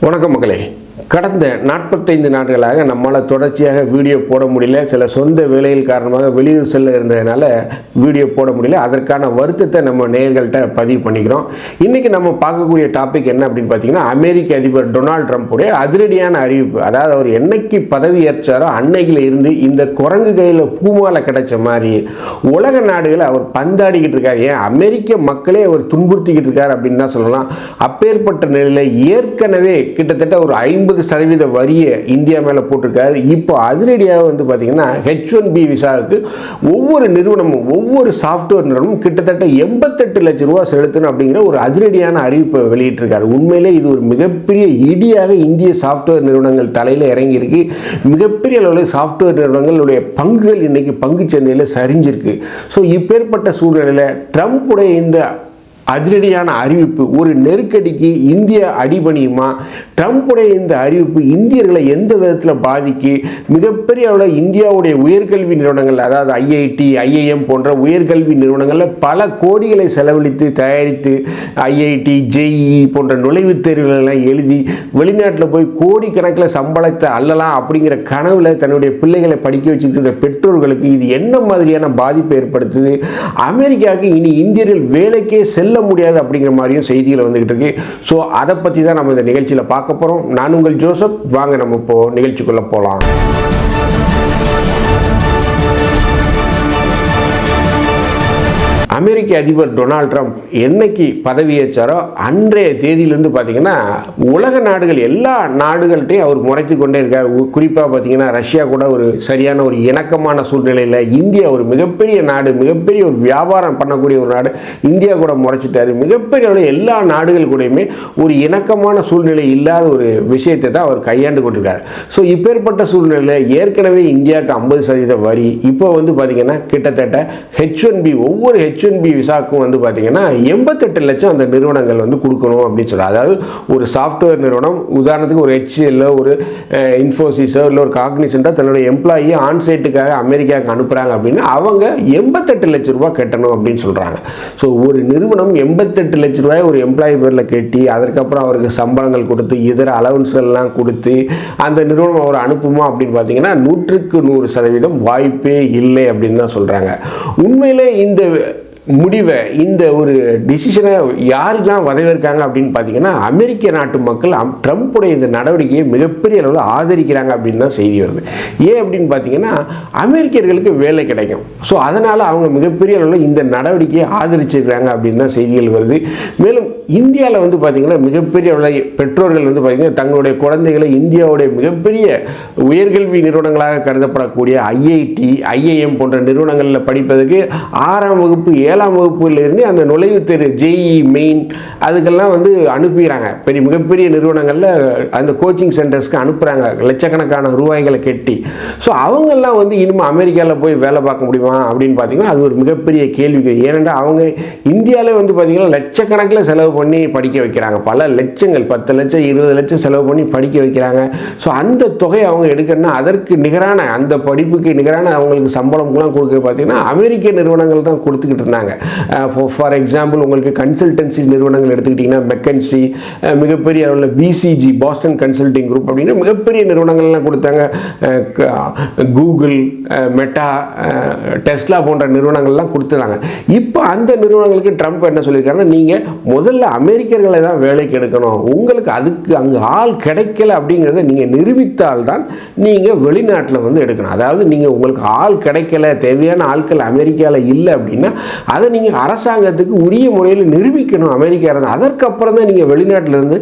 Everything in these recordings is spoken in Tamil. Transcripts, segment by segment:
வணக்கம் மக்களே. கடந்த நாற்பத்தைந்து நாட்களாக நம்மளால் தொடர்ச்சியாக வீடியோ போட முடியல. சில சொந்த வேலையில் காரணமாக வெளியூர் செல்ல இருந்ததுனால வீடியோ போட முடியல. அதற்கான வருத்தத்தை நம்ம நேர்கள்ட்ட பதிவு பண்ணிக்கிறோம். இன்றைக்கி நம்ம பார்க்கக்கூடிய டாபிக் என்ன அப்படின்னு பார்த்தீங்கன்னா அமெரிக்க அதிபர் டொனால்ட் ட்ரம்ப்புடைய அதிரடியான அறிவிப்பு. அதாவது அவர் என்னைக்கு பதவி ஏற்றாரோ அன்னைக்கில் இருந்து இந்த குரங்கு கையில் பூமாலை கிடைச்ச மாதிரி உலக நாடுகளை அவர் பந்தாடிக்கிட்டு இருக்கார். ஏன்? அமெரிக்க மக்களே அவர் துன்புறுத்திக்கிட்டு இருக்கார் அப்படின்னு தான் சொல்லலாம். அப்பேற்பட்ட நிலையில் ஏற்கனவே கிட்டத்தட்ட ஒரு ஐம்பது சதவீத வரியை இந்தியா மேலே போட்டிருக்காரு. இப்போ அதிரடியாக வந்து பார்த்தீங்கன்னா ஹெச் ஒன் பி விசாவுக்கு ஒவ்வொரு நிறுவனமும் ஒவ்வொரு சாஃப்ட்வேர் நிறுவனமும் கிட்டத்தட்ட எண்பத்தெட்டு லட்சம் ரூபா செலுத்தணும் அப்படிங்கிற ஒரு அதிரடியான அறிவிப்பை வெளியிட்டிருக்காரு. உண்மையிலே இது ஒரு மிகப்பெரிய இடியாக இந்திய சாஃப்ட்வேர் நிறுவனங்கள் தலையில் இறங்கியிருக்கு. மிகப்பெரிய அளவில் சாஃப்ட்வேர் நிறுவனங்களுடைய பங்குகள் இன்றைக்கி பங்கு சந்தையில் சரிஞ்சிருக்கு. ஸோ இப்பேற்பட்ட சூழ்நிலையில் ட்ரம்ப்புடைய இந்த அதிரடியான அறிவிப்பு ஒரு நெருக்கடிக்கு இந்தியா அடிபணியுமா? ட்ரம்ப்புடைய இந்த அறிவிப்பு இந்தியர்களை எந்த விதத்தில் பாதிக்கு? மிகப்பெரிய அளவில் இந்தியாவுடைய உயர்கல்வி நிறுவனங்கள் அதாவது ஐஐடி ஐஐஎம் போன்ற உயர்கல்வி நிறுவனங்களில் பல கோடிகளை செலவழித்து தயாரித்து ஐஐடி ஜேஇ போன்ற நுழைவுத் தேர்வுகளெல்லாம் எழுதி வெளிநாட்டில் போய் கோடிக்கணக்கில் சம்பளத்தை அல்லலாம் அப்படிங்கிற கனவில் தன்னுடைய பிள்ளைகளை படிக்க வச்சிருக்கிற பெற்றோர்களுக்கு இது என்ன மாதிரியான பாதிப்பை ஏற்படுத்துது? அமெரிக்காவுக்கு இனி இந்தியர்கள் வேலைக்கே செல்ல முடியாது அப்படிங்கிற மாதிரியும் செய்திகள் வந்துகிட்டு இருக்கு. ஸோ அதை பற்றி தான் நம்ம இந்த நிகழ்ச்சியில் பார்க்க போகிறோம் நான் உங்கள் ஜோசப். வாங்க நம்ம இப்போ நிகழ்ச்சிக்குள்ளே போகலாம் அமெரிக்க அதிபர் டொனால்ட் ட்ரம்ப் என்னைக்கு பதவியேற்றாரோ அன்றைய தேதியிலிருந்து பார்த்தீங்கன்னா உலக நாடுகள் எல்லா நாடுகள்கிட்டையும் அவர் முறைத்து கொண்டே இருக்கார். குறிப்பாக பார்த்தீங்கன்னா ரஷ்யா கூட ஒரு சரியான ஒரு இணக்கமான சூழ்நிலையில் இந்தியா ஒரு மிகப்பெரிய நாடு மிகப்பெரிய ஒரு வியாபாரம் பண்ணக்கூடிய ஒரு நாடு இந்தியா கூட முறைச்சிட்டாரு. மிகப்பெரிய எல்லா நாடுகள் கூடயுமே ஒரு இணக்கமான சூழ்நிலை இல்லாத ஒரு விஷயத்தை தான் அவர் கையாண்டு கொண்டிருக்கார். ஸோ இப்பேற்பட்ட சூழ்நிலையில் ஏற்கனவே இந்தியாவுக்கு ஐம்பது சதவீத வரி. இப்போ வந்து பார்த்தீங்கன்னா கிட்டத்தட்ட ஹெச் ஒன் பி ஒவ்வொரு ஹெச் ஒன் பி விசாக்கும் வந்து பார்த்தீங்கன்னா எண்பத்தெட்டு லட்சம் அந்த நிறுவனங்கள் வந்து கொடுக்கணும் அப்படின்னு சொல்கிறார் அதாவது ஒரு சாஃப்ட்வேர் நிறுவனம் உதாரணத்துக்கு ஒரு ஹெச்எல்ல ஒரு இன்ஃபோசிஸோ இல்லை ஒரு காக்னிசென்ட்டோ தன்னுடைய எம்ப்ளாயி ஆன்சைட்டுக்காக அமெரிக்காவுக்கு அனுப்புகிறாங்க அப்படின்னா அவங்க எண்பத்தெட்டு லட்ச ரூபா கட்டணும் அப்படின்னு சொல்கிறாங்க ஸோ ஒரு நிறுவனம் எண்பத்தெட்டு லட்ச ரூபாய் ஒரு எம்ப்ளாயி பேரில் கட்டி அதற்கப்புறம் அவருக்கு சம்பளங்கள் கொடுத்து இதர அலவன்ஸ்கள்லாம் கொடுத்து அந்த நிறுவனம் அவர் அனுப்புமா அப்படின்னு பார்த்தீங்கன்னா நூற்றுக்கு நூறு சதவீதம் வாய்ப்பே இல்லை அப்படின்னு தான் சொல்கிறாங்க உண்மையிலே இந்த முடிவை இந்த ஒரு டிசிஷனை யாரெல்லாம் வதவிருக்காங்க அப்படின்னு பார்த்தீங்கன்னா அமெரிக்க நாட்டு மக்கள் ட்ரம்ப்புடைய இந்த நடவடிக்கையை மிகப்பெரிய அளவில் ஆதரிக்கிறாங்க அப்படின்னு தான் செய்தி வருது. ஏன் அப்படின்னு பார்த்தீங்கன்னா அமெரிக்கர்களுக்கு வேலை கிடைக்கும். ஸோ அதனால் அவங்க மிகப்பெரிய அளவில் இந்த நடவடிக்கையை ஆதரிச்சிருக்கிறாங்க அப்படின்னு தான் செய்திகள் வருது. மேலும் இந்தியாவில் வந்து பார்த்திங்கன்னா மிகப்பெரிய விலை பெற்றோர்கள் வந்து பார்த்திங்கன்னா தங்களுடைய குழந்தைகளை இந்தியாவுடைய மிகப்பெரிய உயர்கல்வி நிறுவனங்களாக கருதப்படக்கூடிய ஐஐடி ஐஐஎம் போன்ற நிறுவனங்களில் படிப்பதற்கு ஆறாம் வகுப்பு ஏழாம் வகுப்புலேருந்து அந்த நுழைவுத் தேர்வு ஜேஇ மெயின் அதுக்கெல்லாம் வந்து அனுப்பிடுறாங்க. பெரிய மிகப்பெரிய நிறுவனங்களில் அந்த கோச்சிங் சென்டர்ஸ்க்கு அனுப்புகிறாங்க லட்சக்கணக்கான ரூபாய்களை கட்டி. ஸோ அவங்கெல்லாம் வந்து இனிமேல் அமெரிக்காவில் போய் வேலை பார்க்க முடியுமா அப்படின்னு பார்த்தீங்கன்னா அது ஒரு மிகப்பெரிய கேள்வி ஏனென்றால் அவங்க இந்தியாவிலே வந்து பார்த்தீங்கன்னா லட்சக்கணக்கில் செலவு பண்ணி படிக்க வைக்கிறாங்க. பல லட்சங்கள் பத்து லட்சம் இருபது லட்சம் செலவு பண்ணி படிக்க வைக்கிறாங்க. ஸோ அந்த தொகை அவங்க எடுக்கணும்னா அதற்கு நிகரான அந்த படிப்புக்கு நிகரான அவங்களுக்கு சம்பளம்லாம் கொடுக்க பார்த்தீங்கன்னா அமெரிக்க நிறுவனங்கள் தான் கொடுத்துக்கிட்டு இருந்தாங்க. ஃபார் எக்ஸாம்பிள் உங்களுக்கு கன்சல்டன்சி நிறுவனங்கள் எடுத்துக்கிட்டிங்கன்னா மெக்கன்சி மிகப்பெரிய அளவில் பிசிஜி பாஸ்டன் கன்சல்டிங் குரூப் அப்படின்னு மிகப்பெரிய நிறுவனங்கள்லாம் கொடுத்தாங்க. கூகுள் மெட்டா டெஸ்லா போன்ற நிறுவனங்கள்லாம் கொடுத்துருந்தாங்க. இப்போ அந்த நிறுவனங்களுக்கு ட்ரம்ப் என்ன சொல்லியிருக்காருன்னா நீங்கள் முதல்ல அமெரிக்கர்களை தான் வேலைக்கு எடுக்கணும். உங்களுக்கு அதுக்கு அங்கே ஆள் கிடைக்கல அப்படிங்கிறத நீங்கள் நிரூபித்தால்தான் நீங்கள் வெளிநாட்டில் வந்து எடுக்கணும். அதாவது நீங்கள் உங்களுக்கு ஆள் கிடைக்கல தேவையான ஆட்கள் அமெரிக்காவில் இல்லை அப்படின்னா அதை நீங்கள் அரசாங்கத்துக்கு உரிய முறையில் நிரூபிக்கணும் அமெரிக்கா இருந்தால் அதற்கப்புறம் தான் நீங்கள் வெளிநாட்டிலேருந்து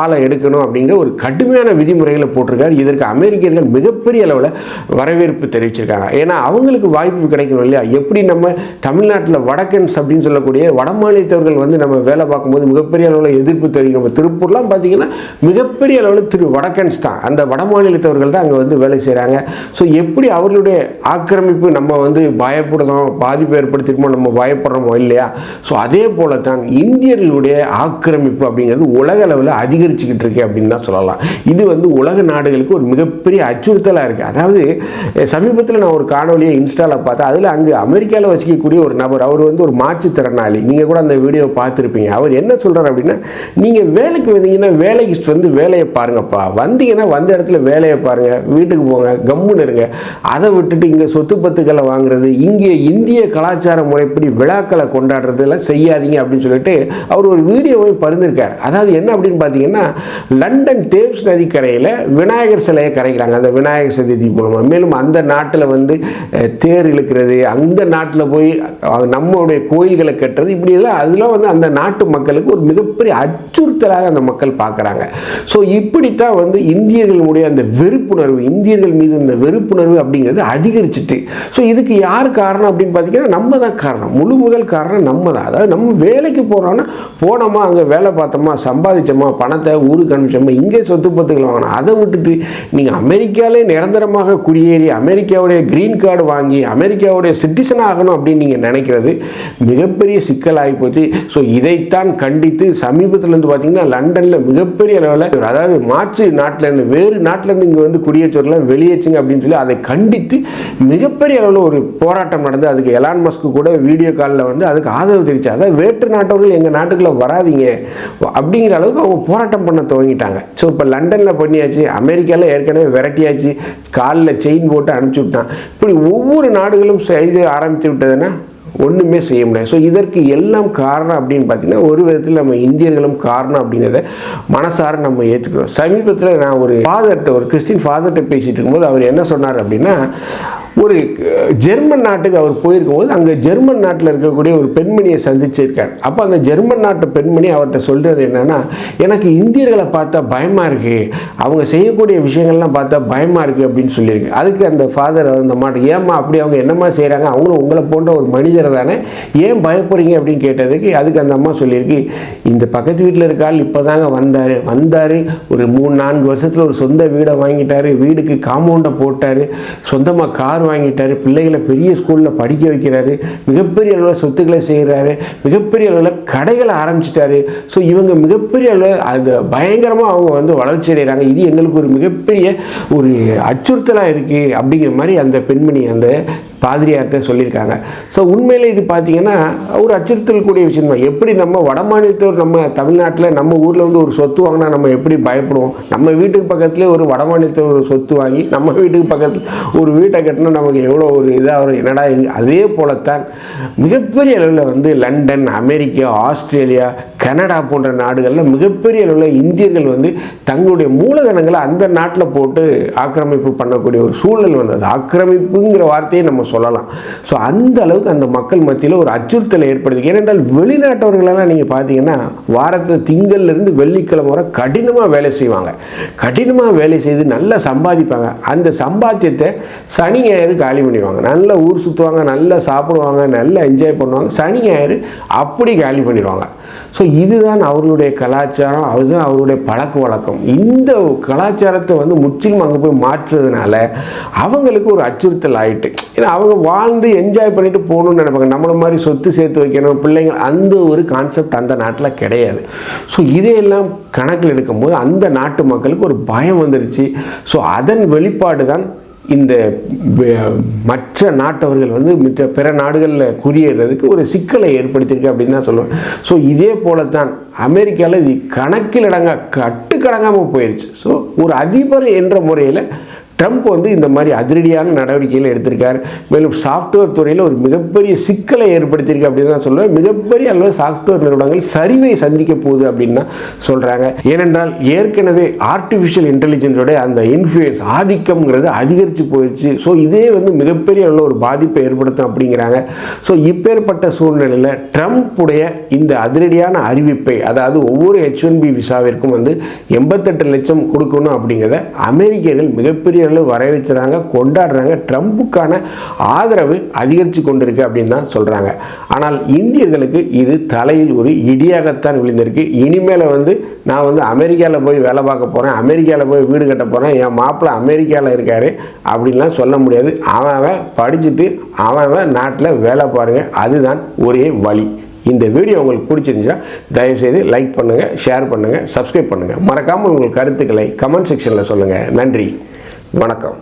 ஆளை எடுக்கணும் அப்படிங்கிற ஒரு கடுமையான விதிமுறைகளை போட்டிருக்காரு. இதற்கு அமெரிக்கர்கள் மிகப்பெரிய அளவில் வரவேற்பு தெரிவிச்சிருக்காங்க. ஏன்னா அவங்களுக்கு வாய்ப்பு கிடைக்கணும் இல்லையா? எப்படி நம்ம தமிழ்நாட்டில் வடக்கன்ஸ் அப்படின்னு சொல்லக்கூடிய வட மாநிலத்தவர்கள் வந்து நம்ம வேலை பார்க்கும்போது மிகப்பெரிய அளவில் எதிர்ப்பு தெரிவிக்கிறோம் நம்ம திருப்பூர்லாம் பார்த்தீங்கன்னா மிகப்பெரிய அளவில் திரு வடக்கன்ஸ் தான் அந்த வட மாநிலத்தவர்கள் தான் அங்கே வந்து வேலை செய்கிறாங்க ஸோ எப்படி அவர்களுடைய ஆக்கிரமிப்பு நம்ம வந்து பயப்படுறோம் பாதிப்பு ஏற்படுத்திருமோ நம்ம பயப்படுறோமோ இல்லையா? ஸோ அதே போல தான் இந்தியர்களுடைய ஆக்கிரமிப்பு அப்படிங்கிறது உலக அளவில் அதிகரிச்சுக்கிட்டு இருக்கு அப்படின்னு தான் சொல்லலாம். இது வந்து உலக நாடுகளுக்கு ஒரு மிகப்பெரிய அச்சுறுத்தலாக இருக்குது அதாவது சமீபத்தில் நான் ஒரு காணொலியை இன்ஸ்டாவில் பார்த்தேன். அதில் அங்கே அமெரிக்காவில் வசிக்கக்கூடிய ஒரு நபர் அவர் வந்து ஒரு மாற்றுத்திறனாளி. நீங்கள் கூட அந்த வீடியோவை பார்த்துருப்பீங்க. அவர் என்ன என்ன சொல்கிறார் அப்படின்னா நீங்கள் வேலைக்கு வந்தீங்கன்னா வேலைக்கு வந்து வேலையை பாருங்கப்பா. வந்தீங்கன்னா வந்த இடத்துல வேலையை பாருங்கள் வீட்டுக்கு போங்க கம்முன்னு இருங்க. அதை விட்டுட்டு இங்கே சொத்து பத்துக்களை வாங்குறது இங்கே இந்திய கலாச்சார முறைப்படி விழாக்களை கொண்டாடுறதெல்லாம் செய்யாதீங்க அப்படின்னு சொல்லிட்டு அவர் ஒரு வீடியோவை பரிந்திருக்கார் அதாவது என்ன அப்படின்னு பார்த்தீங்கன்னா லண்டன் தேவ்ஸ் நதிக்கரையில் விநாயகர் சிலையை கரைக்கிறாங்க. அந்த விநாயகர் சதுர்த்தி மூலமாக மேலும் அந்த நாட்டில் வந்து தேர் இழுக்கிறது அந்த நாட்டில் போய் நம்மளுடைய கோயில்களை கட்டுறது இப்படியெல்லாம் அதெல்லாம் வந்து அந்த நாட்டு மக்கள் மக்களுக்கு ஒரு மிகப்பெரிய அச்சுறுத்தலாக அந்த மக்கள் பார்க்குறாங்க. ஸோ இப்படித்தான் வந்து இந்தியர்களுடைய அந்த வெறுப்புணர்வு இந்தியர்கள் மீது இந்த வெறுப்புணர்வு அப்படிங்கிறது அதிகரிச்சிட்டு. ஸோ இதுக்கு யார் காரணம் அப்படின்னு பார்த்தீங்கன்னா நம்ம தான் காரணம். முழு முதல் காரணம் நம்ம தான் அதாவது நம்ம வேலைக்கு போகிறோன்னா போனோமா அங்கே வேலை பார்த்தோமா சம்பாதிச்சோமா பணத்தை ஊருக்கு அனுப்பிச்சோமா இங்கே சொத்து பத்துக்கள் வாங்கணும் அதை விட்டுட்டு நீங்கள் அமெரிக்காலே நிரந்தரமாக குடியேறி அமெரிக்காவுடைய க்ரீன் கார்டு வாங்கி அமெரிக்காவுடைய சிட்டிசன் ஆகணும் அப்படின்னு நீங்கள் நினைக்கிறது மிகப்பெரிய சிக்கலாகி போச்சு. ஸோ இதைத்தான் கண்டித்து சமீபத்தில் இருந்து பார்த்தீங்கன்னா லண்டனில் மிகப்பெரிய அளவில் அதாவது மாற்று நாட்டிலேருந்து வேறு நாட்டிலேருந்து இங்கே வந்து குடியேற்றோர்லாம் வெளியேச்சுங்க அப்படின்னு சொல்லி அதை கண்டித்து மிகப்பெரிய அளவில் ஒரு போராட்டம் நடந்து அதுக்கு எலான் மஸ்க்கு கூட வீடியோ காலில் வந்து அதுக்கு ஆதரவு தெரிவிச்சு அதாவது வேற்று நாட்டவர்கள் எங்கள் நாட்டுக்குள்ளே வராதீங்க. அப்படிங்கிற அளவுக்கு அவங்க போராட்டம் பண்ண துவங்கிட்டாங்க. ஸோ இப்போ லண்டனில் பண்ணியாச்சு அமெரிக்காவில் ஏற்கனவே விரட்டியாச்சு காலில் செயின் போட்டு அனுப்பிச்சி விட்டான். இப்படி ஒவ்வொரு நாடுகளும் செய்து ஆரம்பித்து விட்டதுன்னா ஒன்றுமே செய்ய முடியாது. ஸோ இதற்கு எல்லாம் காரணம் அப்படின்னு பார்த்தீங்கன்னா ஒரு விதத்தில் நம்ம இந்தியர்களும் காரணம் அப்படிங்கிறத மனசார நம்ம ஏற்றுக்கிறோம் சமீபத்தில் நான் ஒரு ஃபாதர்கிட்ட ஒரு கிறிஸ்டின் ஃபாதர்கிட்ட பேசிகிட்டு இருக்கும்போது அவர் என்ன சொன்னார் அப்படின்னா ஒரு ஜெர்மன் நாட்டுக்கு அவர் போயிருக்கும்போது அங்கே ஜெர்மன் நாட்டில் இருக்கக்கூடிய ஒரு பெண்மணியை சந்திச்சிருக்கார். அப்போ அந்த ஜெர்மன் நாட்டு பெண்மணி அவர்கிட்ட சொல்கிறது என்னென்னா எனக்கு இந்தியர்களை பார்த்தா பயமாக இருக்குது அவங்க செய்யக்கூடிய விஷயங்கள்லாம் பார்த்தா பயமாக இருக்குது அப்படின்னு சொல்லியிருக்கு. அதுக்கு அந்த ஃபாதர் அந்த மாட்டு ஏம்மா அப்படி அவங்க என்னம்மா செய்கிறாங்க அவங்களும் உங்களை போன்ற ஒரு மனிதர் தானே? ஏன் பயப்படுறீங்க? அப்படின்னு கேட்டதுக்கு அதுக்கு அந்த அம்மா சொல்லியிருக்கு இந்த பக்கத்து வீட்டில் இருக்காள் இப்போ தாங்க வந்தார். வந்தார் ஒரு மூணு நான்கு வருஷத்தில் ஒரு சொந்த வீடை வாங்கிட்டார். வீடுக்கு காம்பவுண்டை போட்டார். சொந்தமாக கார் வாங்கிட்டார் பிள்ளைகளை பெரிய ஸ்கூலில் படிக்க வைக்கிறாரு மிகப்பெரிய அளவில் சொத்துக்களை செய்கிறாரு மிகப்பெரிய அளவில் கடைகளை ஆரம்பிச்சிட்டாரு. ஸோ இவங்க மிகப்பெரிய அளவில் அது பயங்கரமாக அவங்க வந்து வளர்ச்சி அடைகிறாங்க. இது எங்களுக்கு ஒரு மிகப்பெரிய ஒரு அச்சுறுத்தலாக இருக்குது அப்படிங்கிற மாதிரி அந்த பெண்மணி அந்த பாதிரியார்கிட்ட சொல்லியிருக்காங்க. ஸோ உண்மையில் இது பார்த்தீங்கன்னா ஒரு அச்சுறுத்தல் கூடிய விஷயம் தான் எப்படி நம்ம வட மாநிலத்தவர் நம்ம தமிழ்நாட்டில் நம்ம ஊரில் வந்து ஒரு சொத்து வாங்கினா நம்ம எப்படி பயப்படுவோம்? நம்ம வீட்டுக்கு பக்கத்துலேயே ஒரு வட மாநிலத்தவர் ஒரு சொத்து வாங்கி நம்ம வீட்டுக்கு பக்கத்தில் ஒரு வீட்டை கட்டினா நமக்கு எவ்வளோ ஒரு இதாக வரும்? என்னடா எங்கே அதே போலத்தான் மிகப்பெரிய அளவில் வந்து லண்டன் அமெரிக்கா ஆஸ்திரேலியா கனடா போன்ற நாடுகளில் மிகப்பெரிய அளவில் இந்தியர்கள் வந்து தங்களுடைய மூலதனங்களை அந்த நாட்டில் போட்டு ஆக்கிரமிப்பு பண்ணக்கூடிய ஒரு சூழல் வந்தது. ஆக்கிரமிப்புங்கிற வார்த்தையை நம்ம சொல்லலாம். ஸோ அந்த அளவுக்கு அந்த மக்கள் மத்தியில் ஒரு அச்சுறுத்தலை ஏற்படுது ஏனென்றால் வெளிநாட்டவர்களெல்லாம் நீங்கள் பார்த்தீங்கன்னா வாரத்தில் திங்கள்லேருந்து வெள்ளிக்கிழமை வர கடினமாக வேலை செய்வாங்க. கடினமாக வேலை செய்து நல்லா சம்பாதிப்பாங்க. அந்த சம்பாத்தியத்தை சனி ஞாயிறு காலி பண்ணிடுவாங்க. நல்லா ஊர் சுற்றுவாங்க நல்லா சாப்பிடுவாங்க நல்லா என்ஜாய் பண்ணுவாங்க. சனி ஞாயிறு அப்படி காலி பண்ணிடுவாங்க. ஸோ இதுதான் அவர்களுடைய கலாச்சாரம் அதுதான் அவருடைய பழக்க வழக்கம். இந்த கலாச்சாரத்தை வந்து முற்றிலும் அங்கே போய் மாற்றுறதுனால அவங்களுக்கு ஒரு அச்சுறுத்தல் ஆயிட்டு. ஏன்னா அவங்க வாழ்ந்து என்ஜாய் பண்ணிட்டு போகணும்னு நினைப்பாங்க. நம்மளை மாதிரி சொத்து சேர்த்து வைக்கணும் பிள்ளைங்க அந்த ஒரு கான்செப்ட் அந்த நாட்டில் கிடையாது. ஸோ இதையெல்லாம் கணக்கில் எடுக்கும்போது அந்த நாட்டு மக்களுக்கு ஒரு பயம் வந்துருச்சு. ஸோ அதன் வெளிப்பாடு தான் இந்த மற்ற நாட்டவர்கள் வந்து மற்ற பிற நாடுகளில் குடியேறதுக்கு ஒரு சிக்கலை ஏற்படுத்தியிருக்கு அப்படின்னு தான் சொல்லுவேன் ஸோ இதே போல தான் அமெரிக்காவில் இது கணக்கில் அடங்கா கட்டுக்கடங்காமல் போயிடுச்சு ஸோ ஒரு அதிபர் என்ற முறையில் ட்ரம்ப் வந்து இந்த மாதிரி அதிரடியான நடவடிக்கைகள் எடுத்திருக்கார். மேலும் சாஃப்ட்வேர் துறையில் ஒரு மிகப்பெரிய சிக்கலை ஏற்படுத்தியிருக்கு அப்படின்னு தான் சொல்லுவேன். மிகப்பெரிய அளவு சாஃப்ட்வேர் நிறுவனங்கள் சரிவை சந்திக்க போகுது அப்படின்னு தான் சொல்கிறாங்க ஏனென்றால் ஏற்கனவே ஆர்டிஃபிஷியல் இன்டெலிஜென்ஸோட அந்த இன்ஃப்ளூயன்ஸ் ஆதிக்கம்ங்கிறது அதிகரித்து போயிடுச்சு ஸோ இதே வந்து மிகப்பெரிய அளவில் ஒரு பாதிப்பை ஏற்படுத்தும் அப்படிங்கிறாங்க. ஸோ இப்பேற்பட்ட சூழ்நிலையில் ட்ரம்ப்புடைய இந்த அதிரடியான அறிவிப்பை அதாவது ஒவ்வொரு ஹெச் ஒன் பி விசாவிற்கும் வந்து எண்பத்தெட்டு லட்சம் கொடுக்கணும் அப்படிங்கிறத அமெரிக்கர்கள் மிகப்பெரிய அளவு வரவேற்கிறாங்க கொண்டாடுறாங்க ட்ரம்ப்புக்கான ஆதரவு அதிகரித்து கொண்டிருக்கு அப்படின்னு தான் சொல்கிறாங்க ஆனால் இந்தியர்களுக்கு இது தலையில் ஒரு இடியாகத்தான் விழுந்திருக்கு. இனிமேல் வந்து நான் வந்து அமெரிக்காவில் போய் வேலை பார்க்க போகிறேன் அமெரிக்காவில் போய் வீடு கட்ட போகிறேன் என் மாப்பிள்ளை அமெரிக்காவில் இருக்கார் அப்படின்லாம் சொல்ல முடியாது. அவன் படிச்சுட்டு அவன் நாட்டில் வேலை பாருங்க அதுதான் ஒரே வழி. இந்த வீடியோ உங்களுக்கு பிடிச்சிருந்துச்சா தயவுசெய்து லைக் பண்ணுங்கள் ஷேர் பண்ணுங்கள் சப்ஸ்கிரைப் பண்ணுங்கள் மறக்காமல் உங்கள் கருத்துக்களை கமெண்ட் செக்ஷனில் சொல்லுங்கள் நன்றி. வணக்கம்.